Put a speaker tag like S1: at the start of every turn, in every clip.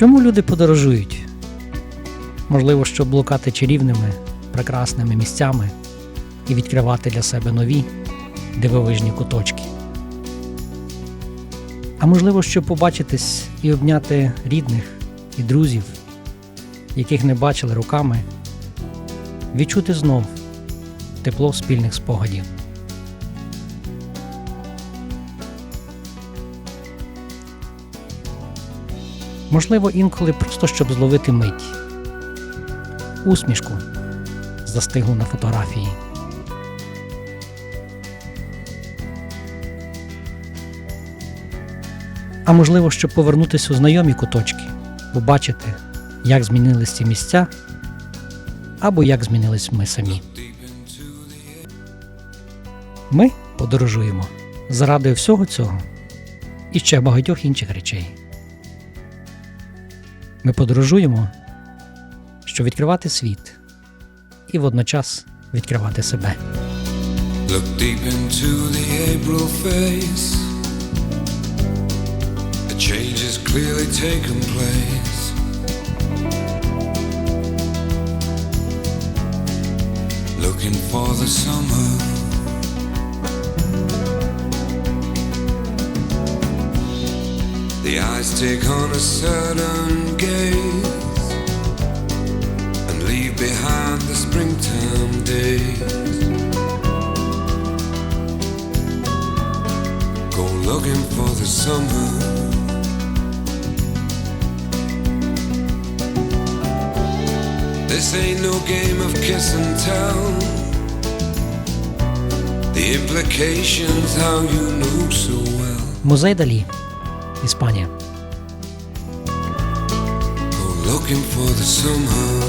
S1: Чому люди подорожують? Можливо, щоб блукати чарівними, прекрасними місцями і відкривати для себе нові дивовижні куточки. А можливо, щоб побачитись і обняти рідних і друзів, яких не бачили руками, відчути знов тепло спільних спогадів. Можливо, інколи просто щоб зловити мить, усмішку застиглу на фотографії. А можливо, щоб повернутися у знайомі куточки, побачити, як змінились ці місця, або як змінились ми самі. Ми подорожуємо заради всього цього і ще багатьох інших речей. Ми подорожуємо, щоб відкривати світ і водночас відкривати себе.
S2: Look deep into the April face. A change has clearly taken place. Looking for the summer. The eyes take on a certain gaze and leave behind the springtime days. Go looking for the summer. This ain't no game of kiss and tell. The implications, how you know so well.
S1: Музей Далі, Іспанія.
S2: Go looking for the summer.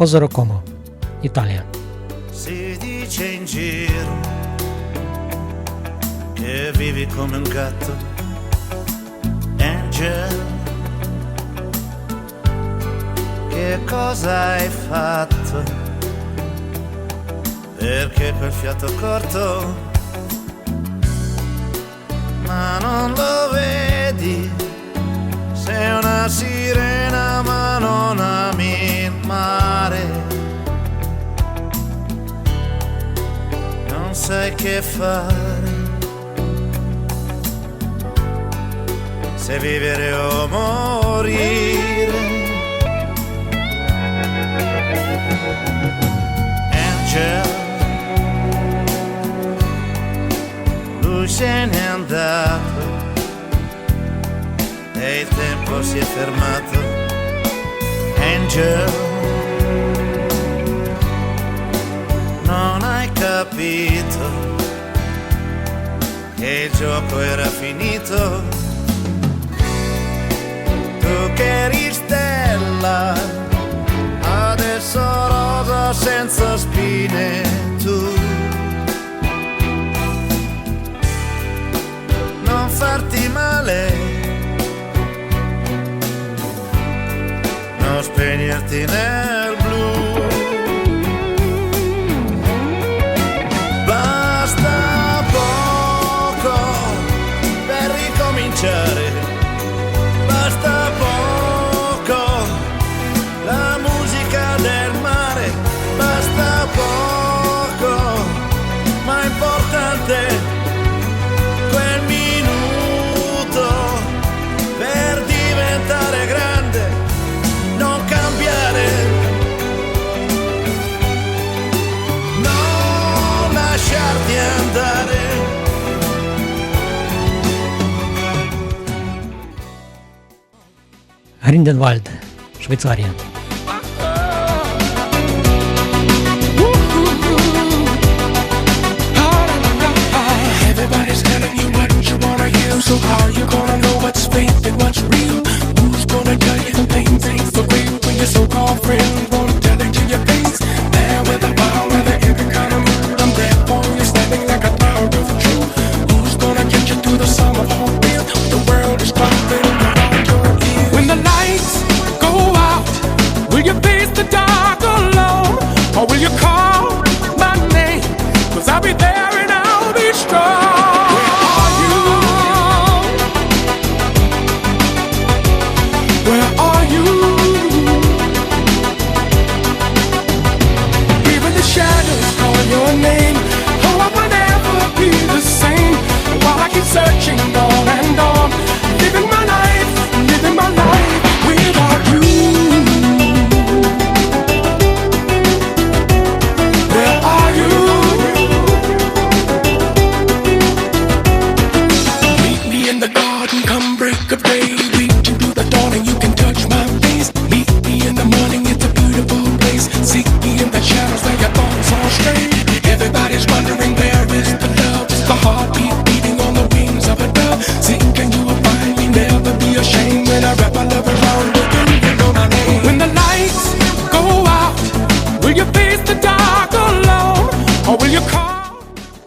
S1: Ozero Como, Italia.
S3: Si dice in giro che vivi come un gatto, Angel. Che cosa hai fatto? Perché quel fiato corto, ma non lo vedi, sei una sirena ma non ami mare. non sai che fare. Se vivere o morire. Angel, lui se n'è andato e il tempo si è fermato. Angel. Capito che il gioco era finito. Tu che eri stella, adesso rosa senza spine tu. Non farti male, non spegnerti nel
S4: in den Wald, Schweizer.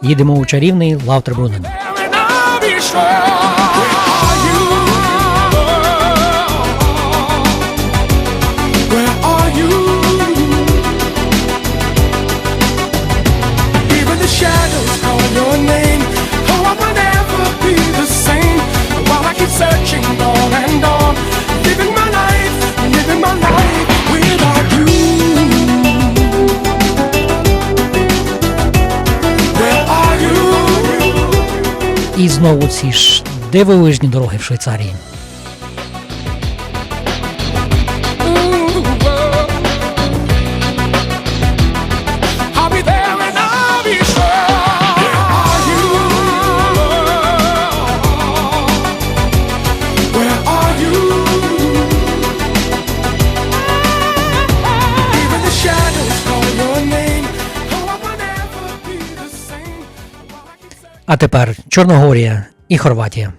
S1: Їдемо у чарівний
S4: лав трибунин.
S1: Е, знову ці ж дивовижні дороги в Швейцарії. А тепер Чорногорія і Хорватія.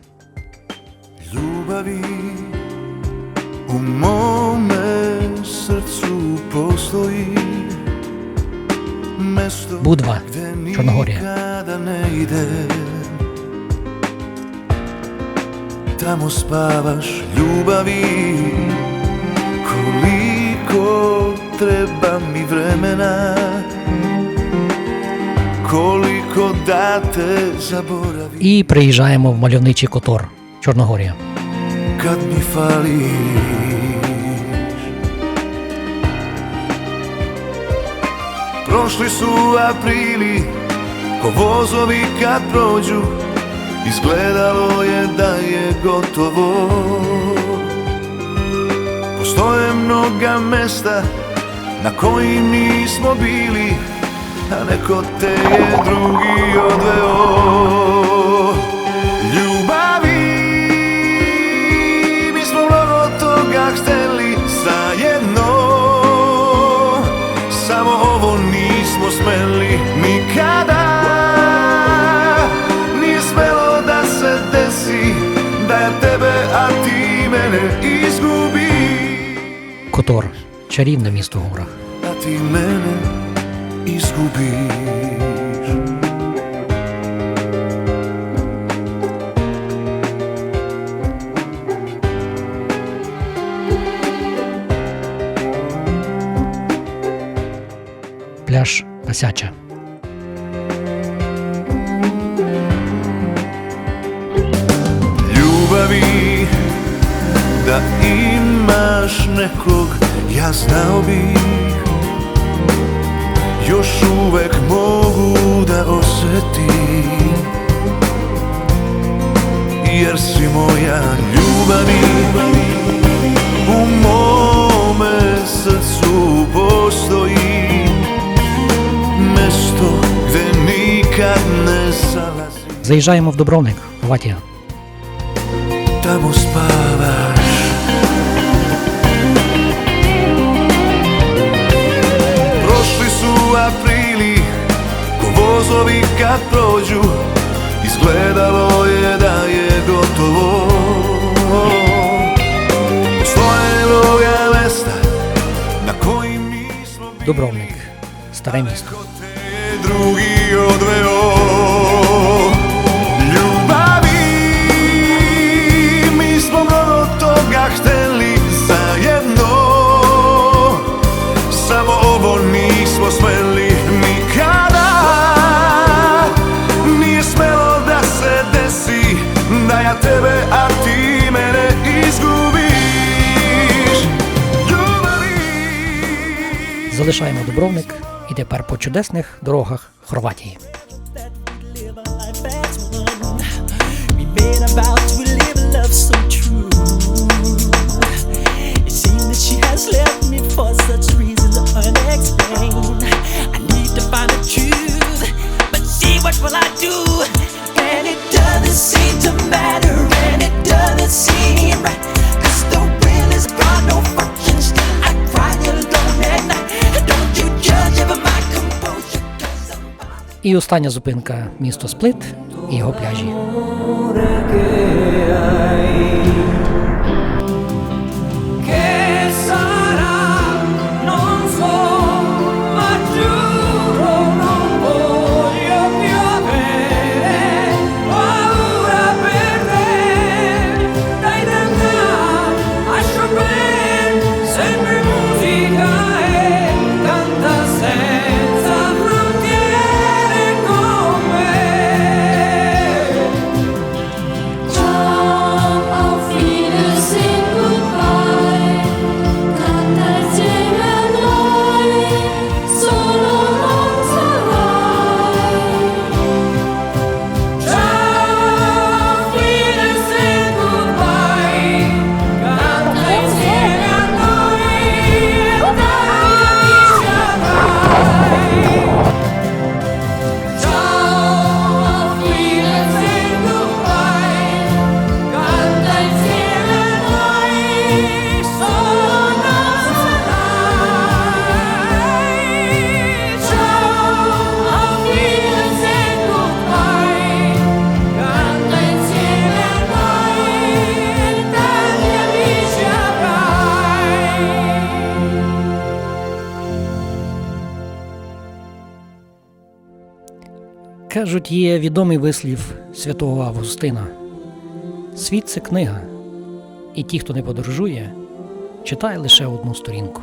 S5: Zubavi u mome srcu postoji mesto
S1: Budva, Črnogorija.
S5: Kada ne ide, tamo spavaš ljubavi koliko treba mi vremena
S1: І приїжджаємо в мальовничий котор Чорногорія.
S5: Прошли су априли, vozovi kad prođu Izgledalo je da je gotovo Postoje mnoga mesta na kojim nismo bili a neko te je drugi odveo Ljubavi mi smo mnogo toga hteli zajedno Samo ovo nismo smeli nikada Nije smelo da se desi da ja tebe, a ti mene izgubi
S1: Котор. mjesto місто в горах.
S5: А i zgubisz.
S1: Пляж Пасяча.
S5: Ljubavi da imaš nekog, ja znao bih Još uvek mogu da osjetim Jer si moja ljubavi U mome srcu postoji Mesto gde nikad ne zalazi
S1: Zajeżdżajmy w Dobrownik, w Łacie.
S5: Tamo spava časovi kad prođu Izgledalo je da je gotovo. Postoje mnoga mesta na kojim nismo bili Dubrovnik, stare mjesto. drugi
S1: Залишаємо Дубровник і тепер по чудесних дорогах Хорватії.
S6: left me
S1: І остання зупинка місто Сплит і його пляжі. Кажуть, є відомий вислів святого Августина: Світ це книга, і ті, хто не подорожує, читає лише одну сторінку.